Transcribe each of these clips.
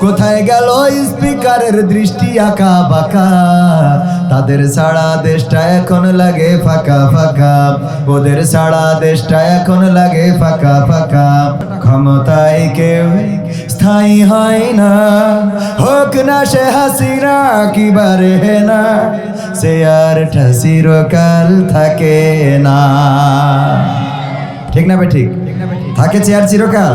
কোথায় গেল স্পিকারের দৃষ্টি আঁকা বাঁকা? তাদের ছাড়া দেশটা এখন লাগে ফাঁকা ফাঁকা। ওদের ছাড়া দেশটা এখন লাগে ফাঁকা ফাঁকা। ক্ষমতায় কেউ স্থায়ী হয় না। হোক না সে হাসিনা কিবারে না। সে আর ঠাসিরকাল থাকে না। ঠিক না বে ঠিক। থাকে চেয়ার চিরকাল?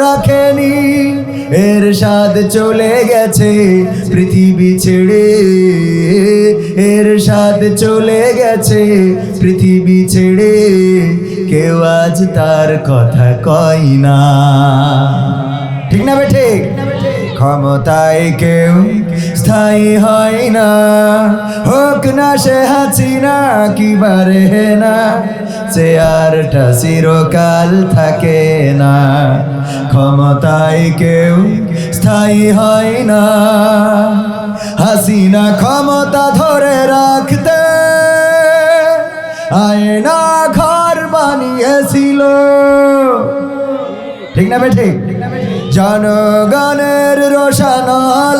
রাখেনি। এর স্বাদ চলে গেছে পৃথিবী ছেড়ে। এর সাদ চলে গেছে পৃথিবী ছেড়ে। কেউ আজ তার কথা কয় না। ঠিক না বে ঠিক? ক্ষমতায় কেউ স্থায়ী হয় না। হোক না সে হাসিনা, কি বারে না। সে আরটা চিরকাল থাকে না। ক্ষমতায় কেউ স্থায়ী হয় না। হাসিনা ক্ষমতা ধরে রাখতে আয়না ঘর বানিয়েছিল। ঠিক না ঠিক? জনগণের রোশানলে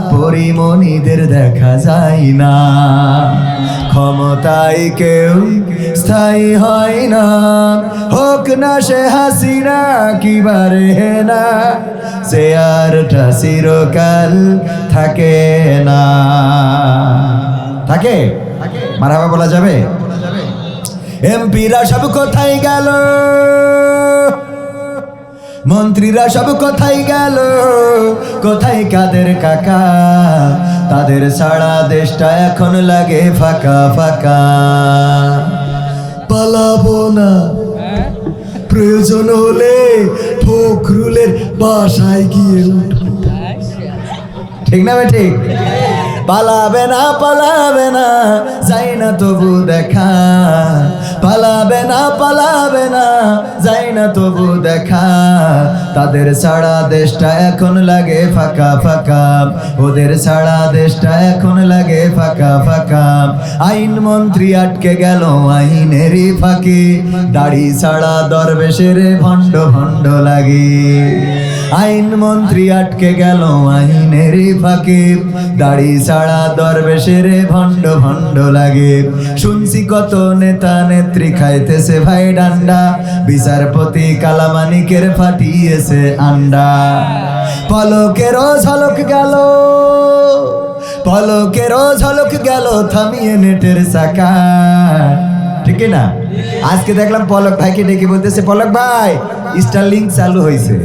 পরিমণিদের দেখা যায় না। ক্ষমতায় কেউ স্থায়ী হয় না। হোক না সে হাসিনা, কি বারে না। সে আর চিরকাল থাকে না। থাকে? মারাবা বলা যাবে? এমপিরা সব কোথায় গেল? মন্ত্রীরা সব কোথায় গেল? কোথায় কাদের কাকা? তাদের সারা দেশটা এখন লাগে ফাঁকা ফাঁকা। পালাবো না। প্রয়োজন হলে ফখরুলের বাসায় গিয়ে ঠিক না ঠিক পালাবে না পালাবে না, যাই না তবু দেখা। পালাবে না পালাবে না, যাই না তবু দেখা। তাদের সারা দেশটা এখন লাগে ফাঁকা ফাঁকা। ওদের সারা দেশটা এখন লাগে ফাঁকা ফাঁকা। আইন মন্ত্রী আটকে গেল আইনেরই ফাঁকে। দাড়ি ছাড়া দরবেশের ভণ্ড ভণ্ড লাগে। আইন মন্ত্রী আটকে গেল আইনের ফাঁকে। দাড়ি ছাড়া দরবেশের ভণ্ড ভণ্ড লাগে। শুনছি কত নেতা নেতা নেত্রী খাইতেছে ভাই ডান্ডা। বিচারপতি কালামানিকের ফাটিয়েছে আন্ডা। পলকেরও ঝলক গেল। পলকেরও ঝলক গেল থামিয়ে নেটের চাকা। ঠিক না? আজকে দেখলাম পলক ভাইকে ডেকে বলতেছে, পলক ভাই স্টার লিঙ্ক চালু হয়েছে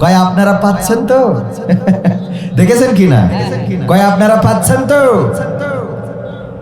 কয়, আপনারা পাচ্ছেন তো? দেখেছেন কি না? কয়, আপনারা পাচ্ছেন তো?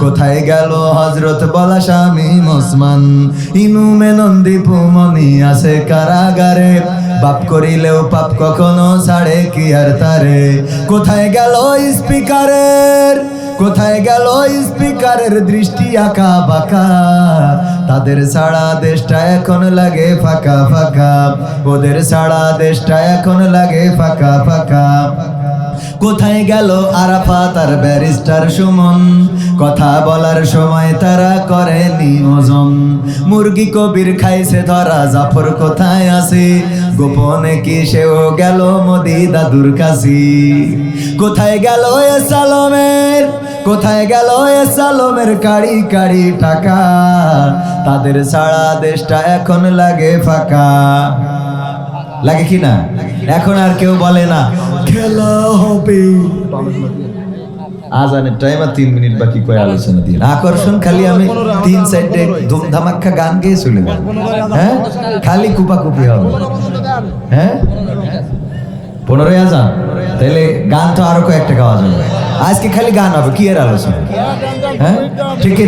কোথায় গেল হজরত বলা স্বামী মুসমান? ইনু মেনন্দি পুমনি আছে কারাগারে। বাপ করিলেও পাপ কখনো ছাড়ে কি আর তারে? কোথায় গেল স্পিকারের? কোথায় গেল স্পিকারের দৃষ্টি আঁকা বাঁকা? তাদের সারা দেশটা এখন লাগে ফাঁকা ফাঁকা। ওদের সারা দেশটা এখন লাগে ফাঁকা ফাঁকা। কোথায় গেল আরাফাত আর ব্যারিস্টার সুমন। কথা বলার সময় তারা করেনি ওজন। মুরগি কবির খাইছে ধরা, জাফর কোথায় আছে? গোপনে কি সেও গেল মোদি দাদুর কাছি? কোথায় গেল এ সালমের? কোথায় গেল এ সালমের কাড়ি কাড়ি টাকা? তাদের সারা দেশটা এখন লাগে ফাঁকা। লাগে কি না? এখন আর কেউ বলে না। খেলা হবে। তিন মিনিট বাকি আলোচনা আকর্ষণ, খালি আমি তিন সাইডে ধুমধামাক্কা গান গেয়ে চলে হ্যাঁ? খালি কুপাকুপি হবে। হ্যাঁ? পনেরোই আজান। তাহলে গান তো আরও কয়েকটা গাওয়া যাবে। আজকে খালি গান হবে, কি এর আলোচনা? হ্যাঁ? ঠিক না